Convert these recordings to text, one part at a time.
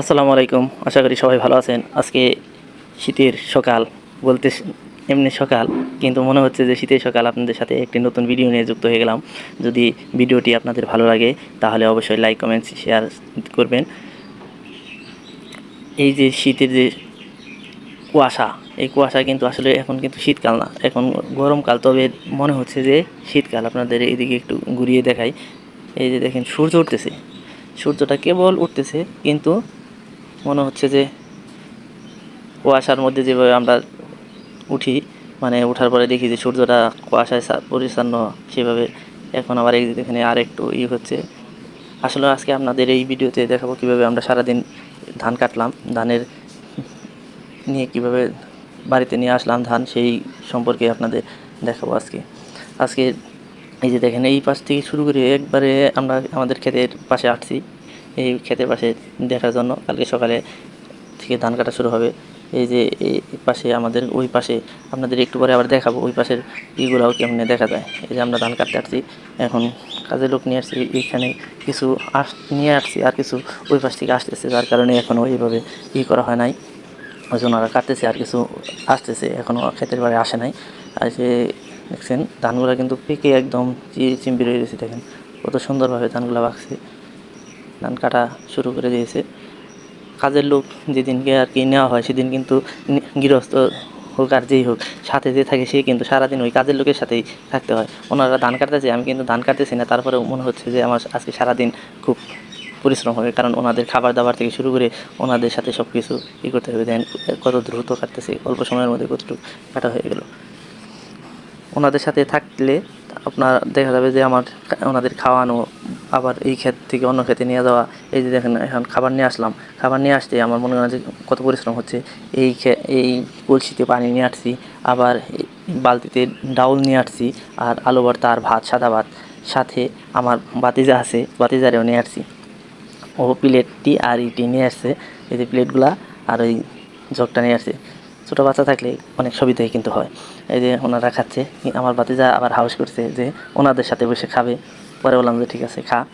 আসসালামু আলাইকুম। আশা করি সবাই ভালো আছেন। আজকে শীতের সকাল, বলতে এমনি সকাল, কিন্তু মনে হচ্ছে যে শীতের সকাল আপনাদের সাথে একটি নতুন ভিডিও নিয়ে যুক্ত হয়ে গেলাম। যদি ভিডিওটি আপনাদের ভালো লাগে, তাহলে অবশ্যই লাইক কমেন্টস শেয়ার করবেন। এই যে শীতের যে কুয়াশা, এই কুয়াশা কিন্তু আসলে এখন কিন্তু শীতকাল না। এখন গরমকাল, তবে মনে হচ্ছে যে শীতকাল। আপনাদের এইদিকে একটু ঘুরিয়ে দেখাই। এই যে দেখেন, সূর্য উঠতেছে। সূর্যটা কেবল উঠতেছে, কিন্তু মনে হচ্ছে যে কুয়াশার মধ্যে যেভাবে আমরা উঠি মানে ওঠার পরে দেখি যে সূর্যটা কুয়াশায় পরিচ্ছন্ন, সেভাবে এখন আবার এখানে আর একটু ই হচ্ছে। আসলে আজকে আপনাদের এই ভিডিওতে দেখাবো কীভাবে আমরা সারাদিন ধান কাটলাম, ধানের নিয়ে কীভাবে বাড়িতে নিয়ে আসলাম ধান, সেই সম্পর্কে আপনাদের দেখাবো আজকে। আজকে এই যে দেখেন, এই পাশ থেকে শুরু করে একবারে আমরা আমাদের ক্ষেতের পাশে আসছি। এই ক্ষেতের পাশে দেখার জন্য কালকে সকালে থেকে ধান কাটা শুরু হবে। এই যে এই পাশে আমাদের, ওই পাশে আপনাদের একটু পরে আবার দেখাবো ওই পাশের ইগুলাও কেমনে দেখা যায়। এই যে আমরা ধান কাটতে আসছি, এখন কাজের লোক নিয়ে আসছি এইখানে কিছু আস, নিয়ে আসছি আর কিছু ওই পাশ থেকে আসতেছে, যার কারণে এখনও এইভাবে ই করা হয় নাই। ওই জন্য ওরা কাটতেছে আর কিছু আসতেছে এখনও ক্ষেতের বাড়ি আসে নাই। আর যে দেখছেন, ধানগুলো কিন্তু পেকে একদম চি- চিম্বি রয়ে গেছে, দেখেন। কত সুন্দরভাবে ধানগুলো বাকছে ধান কাটা শুরু করে দিয়েছে। কাজের লোক যেদিনকে আর কি নেওয়া হয় সেদিন কিন্তু গৃহস্থ হোক আর যেই হোক, সাথে যে থাকে সে কিন্তু সারাদিন ওই কাজের লোকের সাথেই থাকতে হয়। ওনারা ধান কাটতেছে, আমি কিন্তু ধান কাটতেছি না। তারপরে মনে হচ্ছে যে আমার আজকে সারাদিন খুব পরিশ্রম হবে, কারণ ওনাদের খাবার দাবার থেকে শুরু করে ওনাদের সাথে সব কিছু ই করতে হবে। দেন কত দ্রুত কাটতেছে, অল্প সময়ের মধ্যে কতটুকু কাটা হয়ে গেল। ওনাদের সাথে থাকলে আপনার দেখা যাবে যে আমার ওনাদের খাওয়ানো আবার এই ক্ষেত থেকে অন্য ক্ষেতে নিয়ে যাওয়া, এই যে দেখেন এখন খাবার নিয়ে আসলাম। খাবার নিয়ে আসতে আমার মনে হয় যে কত পরিশ্রম হচ্ছে। এই এই কলসিতে পানি নিয়ে আসছি, আবার বালতিতে ডাউল নিয়ে আসছি, আর আলু ভর্তা আর ভাত, সাদা ভাত। সাথে আমার বাতিজা আছে বাতিজারেও নিয়ে আসছি। ও প্লেটটি আর ইটি নিয়ে আসছে, এই যে প্লেটগুলা আর ওই জগটা নিয়ে আসছে। ছোটো বাচ্চা থাকলে অনেক সুবিধাই কিন্তু হয়। এই যে ওনারা খাচ্ছে, আমার বাতিজা আবার হাউস করছে যে ওনাদের সাথে বসে খাবে। পরে বললাম যে, ঠিক আছে, খা।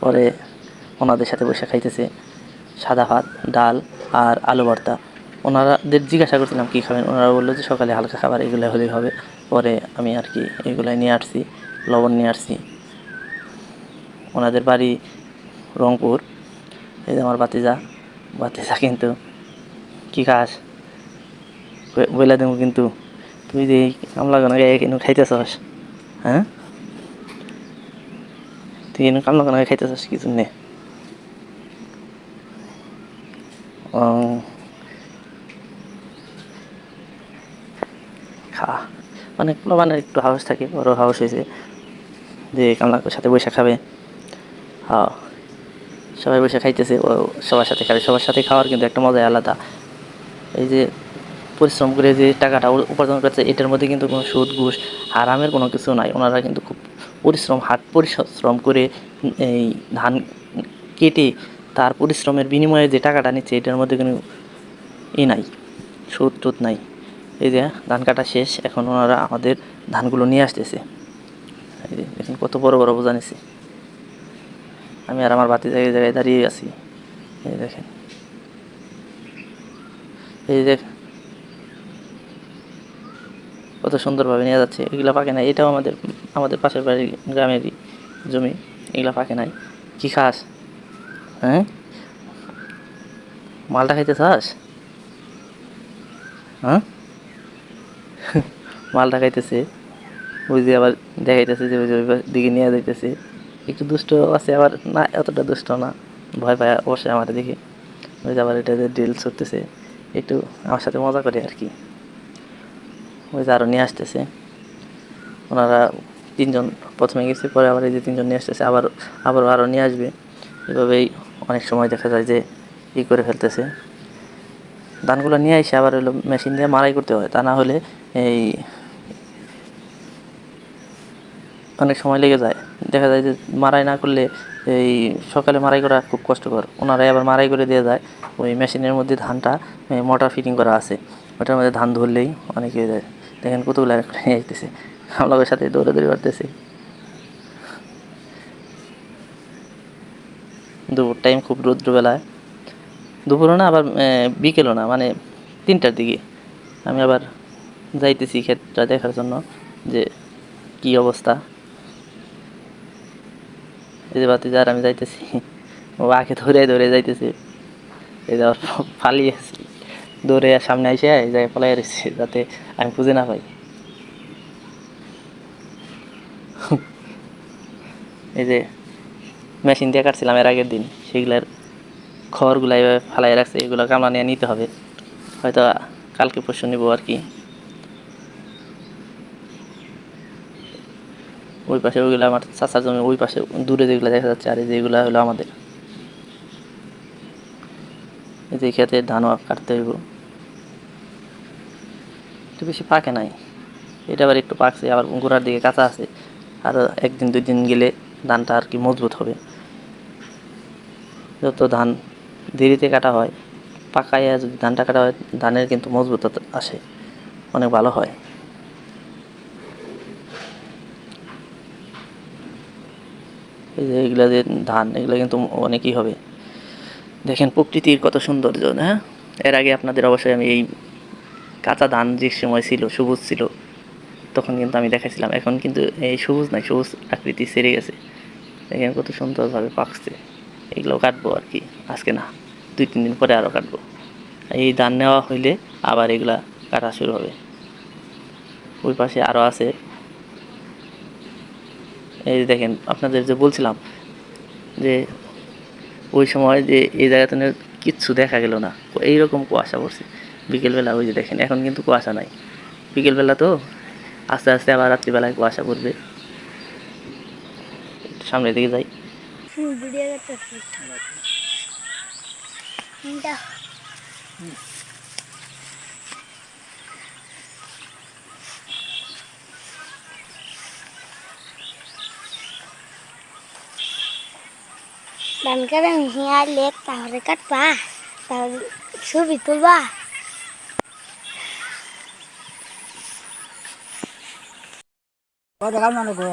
পরে ওনাদের সাথে বসে খাইতেছে সাদা ভাত, ডাল আর আলু ভর্তা। ওনারাদের জিজ্ঞাসা করছিলাম, কী খাবেন? ওনারা বলল যে, সকালে হালকা খাবার, এগুলো হলেই হবে। পরে আমি আর কি এগুলাই নিয়ে আসছি, লবণ নিয়ে আসছি। ওনাদের বাড়ি রংপুর। এই যে আমার বাতিজা বাতিজা কিন্তু, কী খাস? বে- বইলা দেবো কিন্তু, তুই যে কামলা গানা গায়ে কেন খাইতেছস? হ্যাঁ? তুই এনে কামলা গানা খাইতেছস কিছু নে ও, খা মানে একটু হাউস থাকে বড় হাউস হয়েছে যে কামলার সাথে বসে খাবে হ্যাঁ সবাই বসে খাইতেছে ও সবার সাথে খাবে সবার সাথে খাওয়ার কিন্তু একটা মজাই আলাদা এই যে পরিশ্রম করে যে টাকাটা উপার্জন করছে এটার মধ্যে কিন্তু কোনো সুদ ঘুষ আরামের কোনো কিছু নাই ওনারা কিন্তু খুব পরিশ্রম হাট পরিশ্রম করে, এই ধান কেটে তার পরিশ্রমের বিনিময়ে যে টাকাটা নিচ্ছে, এটার মধ্যে কোনো ই নাই, সুদ টুদ নাই। এই যে ধান কাটা শেষ, এখন ওনারা আমাদের ধানগুলো নিয়ে আসতেছে। দেখেন কত বড় বড় বোঝা নিছে। আমি আর আমার বাতি জায়গায় জায়গায় দাঁড়িয়ে আছি। এই দেখেন। এই দেখ কত সুন্দরভাবে নিয়ে যাচ্ছে, এগুলো পাকে নাই। এটাও আমাদের আমাদের পাশের বাড়ির গ্রামেরই জমি, এগুলো পাকে নাই। কি খাস? হ্যাঁ? মালটা খাইতে চাস? হ্যাঁ? মালটা খাইতেছে। ওই যে আবার দেখাইতেছে যে ওই দিকে নিয়ে যাইতেছে। একটু দুষ্ট আছে, আবার না, এতটা দুষ্ট না। ভয় পায়, অবশ্যই আমার দেখে ওই যে আবার এটা যে ড্রিল ছুটতেছে একটু আমার সাথে মজা করে আর কি। ওই যে আরও নিয়ে আসতেছে। ওনারা তিনজন প্রথমে গেছে, পরে আবার এই যে তিনজন নিয়ে আসতেছে, আবার আবার আরও নিয়ে আসবে। এভাবেই অনেক সময় দেখা যায় যে ই করে ফেলতেছে। ধানগুলো নিয়ে এসে আবার হলো মেশিন দিয়ে মারাই করতে হয়, তা না হলে এই অনেক সময় লেগে যায়। দেখা যায় যে মারাই না করলে এই সকালে মারাই করা খুব কষ্টকর। ওনারাই আবার মারাই করে দিয়ে যায়। ওই মেশিনের মধ্যে ধানটা মোটর ফিটিং করা আছে। ওটার মধ্যে ধান ধরলেই অনেক হয়ে যায় দেখেন কতগুলো নিয়ে আসতেছে আমলাগের সাথে দৌড়াদৌড়ি করতেছে। দুপুর টাইম খুব রৌদ্রবেলায়। দুপুরও না, আবার বিকেলও না মানে তিনটার দিকে। আমি আবার যাইতেছি ক্ষেতটা দেখার জন্য, যে কি অবস্থা। এই যে বাতি যার আমি যাইতেছি। ও আগে ধরে ধরে যাইতেছে। এই যে আবার পালিয়ে আসি। দৌড়ে সামনে এসে জায়গায় পালাই রয়েছে, যাতে আমি খুঁজে না পাই। এই যে মেশিন দিয়ে কাটছিলাম এর আগের দিন সেগুলার খড়গুলো এইভাবে ফালাই রাখছে, এগুলো কামলা নিয়ে নিতে হবে। হয়তো কালকে পরশু নিবো আর কি। ওই পাশে ওইগুলো আমার চাচার জমি, ওই পাশে দূরে যেগুলো দেখা যাচ্ছে, আর এই যে এগুলো হলো আমাদের। এই যে খেতে ধানও কাটতে হইব। একটু বেশি পাকে নাই। এটা আবার একটু পাকছে, আবার গোড়ার দিকে কাঁচা আছে। আর একদিন, দুই দিন গেলে ধানটা আর কি মজবুত হবে। যত ধান দেরিতে কাটা হয়, পাকাইয়া যদি ধানটা কাটা হয়, ধানের কিন্তু মজবুত আসে। অনেক ভালো হয়। এই যে এগুলা যে ধান, এগুলো কিন্তু অনেকই হবে। দেখেন প্রকৃতির কত সৌন্দর্য হ্যাঁ? এর আগে আপনাদের অবশ্যই আমি এই কাঁচা ধান যে সময় ছিল, সবুজ ছিল, তখন কিন্তু আমি দেখাইছিলাম। এখন কিন্তু এই সবুজ নাই, সবুজ আকৃতি সেরে গেছে। দেখেন কত সুন্দরভাবে পাকছে। এগুলো কাটবো আর কি, আজকে না, দুই, তিন দিন পরে আরও কাটবো। এই ধান নেওয়া হইলে আবার এগুলা কাটা শুরু হবে। ওই পাশে আরও আছে। এই দেখেন, আপনাদের যে বলছিলাম যে ওই সময় যে এই জায়গাতে কিচ্ছু দেখা গেল না। এইরকম কুয়াশা পড়ছে। বিকেলবেলা ওই যে দেখেন, এখন কিন্তু কুয়াশা নাই। বিকেলবেলা তো আস্তে আস্তে আবার রাত্রিবেলায় কুয়াশা পড়বে। সামনের দিকে যাই। ধান কাটবা, তাহলে ছবি তুলবা। কত গো?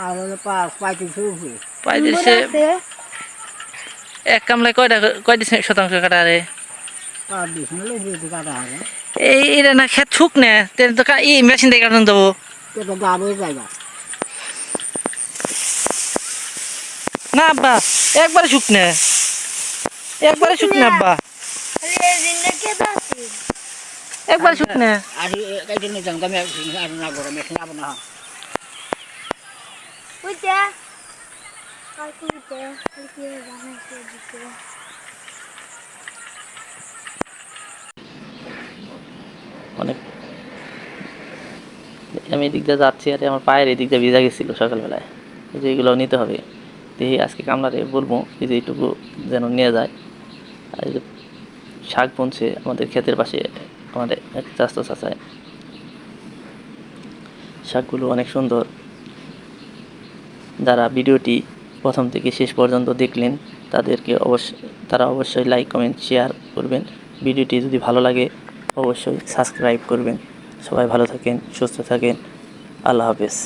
আর হলো পাঁচ পঁয়ত্রিশশো পঁয়ত্রিশে এক কামলায় কয়টা কয়টি শতাংশ কাটা রে এই এটা না খেত ছুক না তেন তো এই মেশিন দিয়ে কাটুন দেবো। না আব্বা একবারে শুক না। একবারে শুক না আব্বা। একবারে শুক না আর এই জন্য জানতে আমি আর না করে মেশিন আবো না। বুঝতে আর কি বুঝতে আর কি বানাইছে দিতে। অনেক। আমি এদিক দিয়ে যাচ্ছি আর আমার পায়ের এদিক দিয়ে ভিজা গেছিল সকালবেলায়। যে এগুলো নিতে হবে। দেখি আজকে কামলারে বলব যে এইটুকু যেন নিয়ে যায়। আর শাক বুনছে, আমাদের ক্ষেতের পাশে আমাদের এক চাস্ত চাচায় শাকগুলো অনেক সুন্দর। যারা ভিডিওটি প্রথম থেকে শেষ পর্যন্ত দেখলেন, তাদেরকে অবশ্যই তারা অবশ্যই লাইক কমেন্ট শেয়ার করবেন। ভিডিওটি যদি ভালো লাগে, অবশ্যই সাবস্ক্রাইব করবেন। সবাই ভালো থাকেন, সুস্থ থাকেন। আল্লাহ হাফেজ।